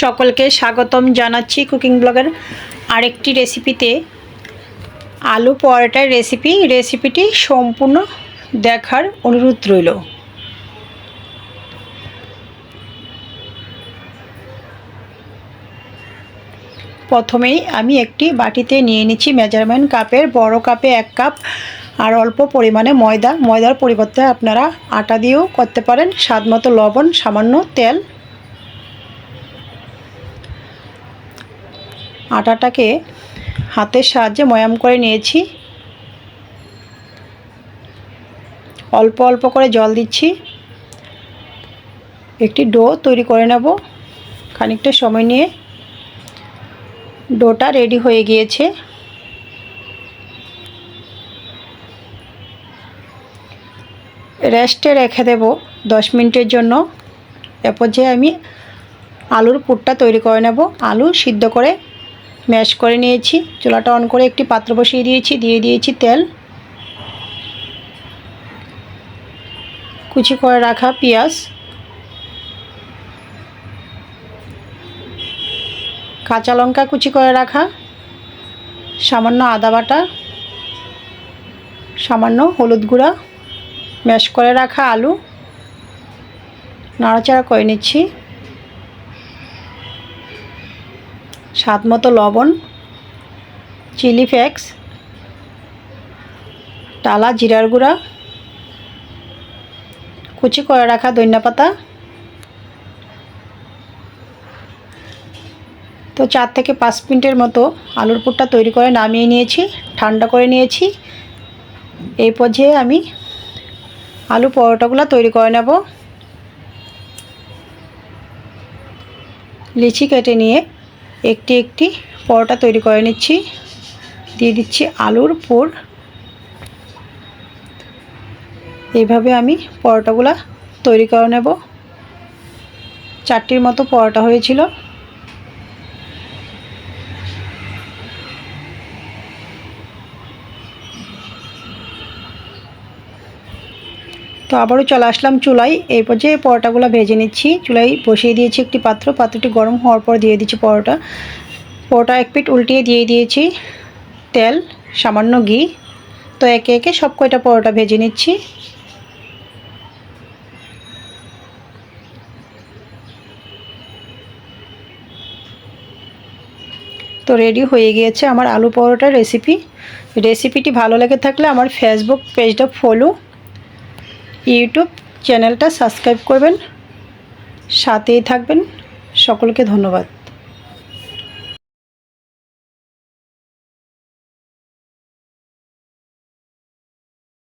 সকলকে স্বাগতম জানাচ্ছি কুকিং ব্লগের আরেকটি রেসিপিতে। আলু পরোটার রেসিপি, রেসিপিটি সম্পূর্ণ দেখার অনুরোধ রইল। প্রথমেই আমি একটি বাটিতে নিয়ে নিচ্ছি মেজারমেন্ট কাপের, বড় কাপে এক কাপ, আর অল্প পরিমাণে ময়দা। ময়দার পরিবর্তে আপনারা আটা দিয়েও করতে পারেন। স্বাদ মতো লবণ, সামান্য তেল। আটাটাকে হাতের সাহায্যে ময়াম করে নিয়েছি। অল্প অল্প করে জল দিচ্ছি। একটি ডো তৈরি করে নেব। খানিকটা সময় নিয়ে ডোটা রেডি হয়ে গিয়েছে। রেস্টে রেখে দেব দশ মিনিটের জন্য। এরপর যে আমি আলুর পুরটা তৈরি করে নেব। আলু সিদ্ধ করে ম্যাশ করে নিয়েছি। চুলাটা অন করে একটি পাত্র বসিয়ে দিয়েছি, দিয়ে দিয়েছি তেল। কুচি করে রাখা পেঁয়াজ। কাঁচা লঙ্কা কুচি করে রাখা। সামান্য আদা বাটা। সামান্য হলুদ গুঁড়া। ম্যাশ করে রাখা আলু। নাড়াচাড়া করে নিচ্ছি। স্বাদ মতো লবণ, চিলি ফ্লেক্স, টালা, জিরার গুঁড়া, কুচি করে রাখা ধনিয়া পাতা। তো চার থেকে পাঁচ মিনিটের মতো আলুর পুরটা তৈরি করে নামিয়ে নিয়েছি, ঠান্ডা করে নিয়েছি। এই পর্যায়ে আমি আলু পরোটাগুলো তৈরি করে নেব। লিচি কেটে নিয়ে একটি একটি পরোটা তৈরি করে নিচ্ছি। দিয়ে দিচ্ছি আলুর পুর। এইভাবে আমি পরোটাগুলো তৈরি করে নেব। চারটির মতো পরোটা হয়েছিল। তো আবারও চলে আসলাম চুলায়। এই পর্যায়ে পরোটাগুলো ভেজে নিচ্ছি, চুলায় বসিয়ে দিয়েছি একটি পাত্র। পাত্রটি গরম হওয়ার পর দিয়ে দিচ্ছি পরোটা। পরোটা এক পিঠ উল্টিয়ে দিয়ে দিয়েছি। তেল, সামান্য ঘি। তো একে একে সব কয়টা পরোটা ভেজে নিচ্ছি। তো রেডি হয়ে গিয়েছে আমার আলু পরোটার রেসিপি। রেসিপিটি ভালো লেগে থাকলে আমার ফেসবুক পেজটা ফলো ইউটিউব চ্যানেলটা সাবস্ক্রাইব করবেন। সাথেই থাকবেন। সকলকে ধন্যবাদ।